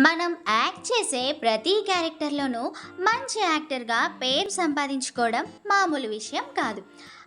మనం యాక్ట్ చేసే ప్రతి క్యారెక్టర్లోనూ మంచి యాక్టర్గా పేరు సంపాదించుకోవడం మామూలు విషయం కాదు.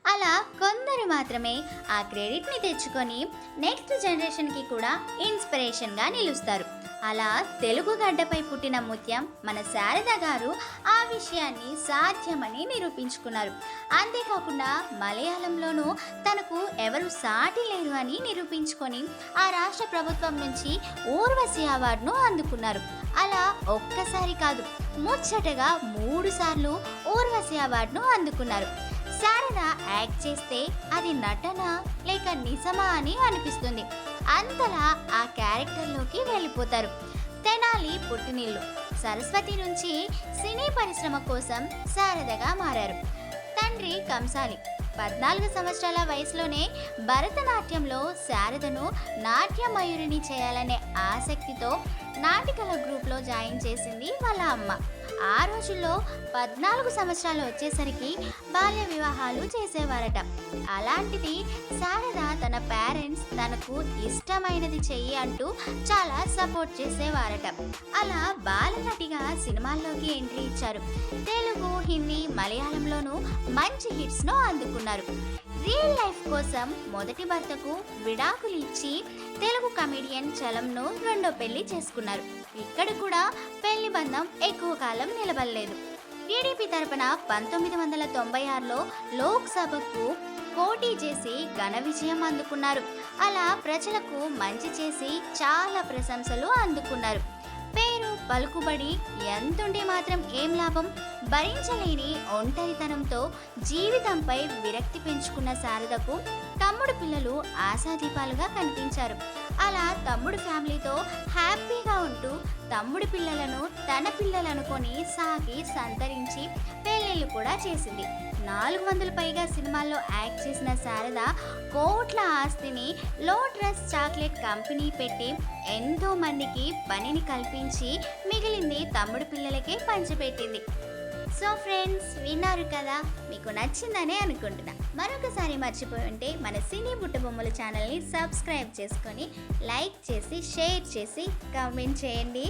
అలా కొందరు మాత్రమే ఆ క్రెడిట్ని తెచ్చుకొని నెక్స్ట్ జనరేషన్కి కూడా ఇన్స్పిరేషన్గా నిలుస్తారు. అలా తెలుగు గడ్డపై పుట్టిన ముత్యం మన శారద గారు ఆ విషయాన్ని సాధ్యమని నిరూపించుకున్నారు. అంతేకాకుండా మలయాళంలోనూ తనకు ఎవరు సాటి లేరు అని నిరూపించుకొని ఆ రాష్ట్ర ప్రభుత్వం నుంచి ఊర్వశి అవార్డును అందుకున్నారు. అలా ఒక్కసారి కాదు ముచ్చటగా మూడు సార్లు ఊర్వశి అవార్డును అందుకున్నారు. శారద యాక్ట్ చేస్తే అది నటన లేక నిజమా అని అనిపిస్తుంది. అంతలా ఆ క్యారెక్టర్లోకి వెళ్ళిపోతారు. తెనాలి పుట్టినిల్లు. సరస్వతి నుంచి సినీ పరిశ్రమ కోసం శారదగా మారారు. తండ్రి కంసాలి. పద్నాలుగు సంవత్సరాల వయసులోనే భరతనాట్యంలో శారదను నాట్యమయూరిని చేయాలనే ఆసక్తితో నాటికల గ్రూప్లో జాయిన్ చేసింది వాళ్ళ అమ్మ. ఆ రోజుల్లో పద్నాలుగు సంవత్సరాలు వచ్చేసరికి బాల్య వివాహాలు చేసేవారట. అలాంటిది శారద తన పేరెంట్స్ తనకు ఇష్టమైనది చెయ్యి అంటూ చాలా సపోర్ట్ చేసేవారట. అలా బాలనటిగా సినిమాల్లోకి ఎంట్రీ ఇచ్చారు. తెలుగు హిందీ మలయాళంలోనూ మంచి హిట్స్ను అందుకున్నారు. రియల్ లైఫ్ కోసం మొదటి భర్తకు విడాకులు ఇచ్చి తెలుగు కమెడియన్ చలంను రెండో పెళ్ళి చేసుకున్నారు. ఇక్కడ కూడా పెళ్ళి బంధం ఎక్కువ కాలం నిలబడలేదు. టీడీపీ తరపున పంతొమ్మిది వందల తొంభై ఆరులో లోక్సభకు పోటీ చేసి ఘన విజయం అందుకున్నారు. అలా ప్రజలకు మంచి చేసి చాలా ప్రశంసలు అందుకున్నారు. పలుకుబడి ఎంతుంటే మాత్రం ఏం లాభం? భరించలేని ఒంటరితనంతో జీవితంపై విరక్తి పెంచుకున్న శారదకు తమ్ముడు పిల్లలు ఆశాదీపాలుగా కనిపించారు. అలా తమ్ముడు ఫ్యామిలీతో హ్యాపీగా ఉంటూ తమ్ముడి పిల్లలను తన పిల్లలనుకొని సాగి సంతరించి పెళ్ళిళ్ళు కూడా చేసింది. నాలుగు వందల పైగా సినిమాల్లో యాక్ట్ చేసిన శారద కోట్ల ఆస్తిని లోట్రస్ చాక్లెట్ కంపెనీ పెట్టి ఎంతో మందికి పనిని కల్పించి మిగిలింది తమ్ముడు పిల్లలకే పంచిపెట్టింది. సో ఫ్రెండ్స్ విన్నారు కదా? మీకు నచ్చిందనే అనుకుంటున్నా. మరొకసారి మర్చిపోయి ఉంటే మన సినీ బుట్టబొమ్మల ఛానల్ని సబ్స్క్రైబ్ చేసుకొని లైక్ చేసి షేర్ చేసి కామెంట్ చేయండి.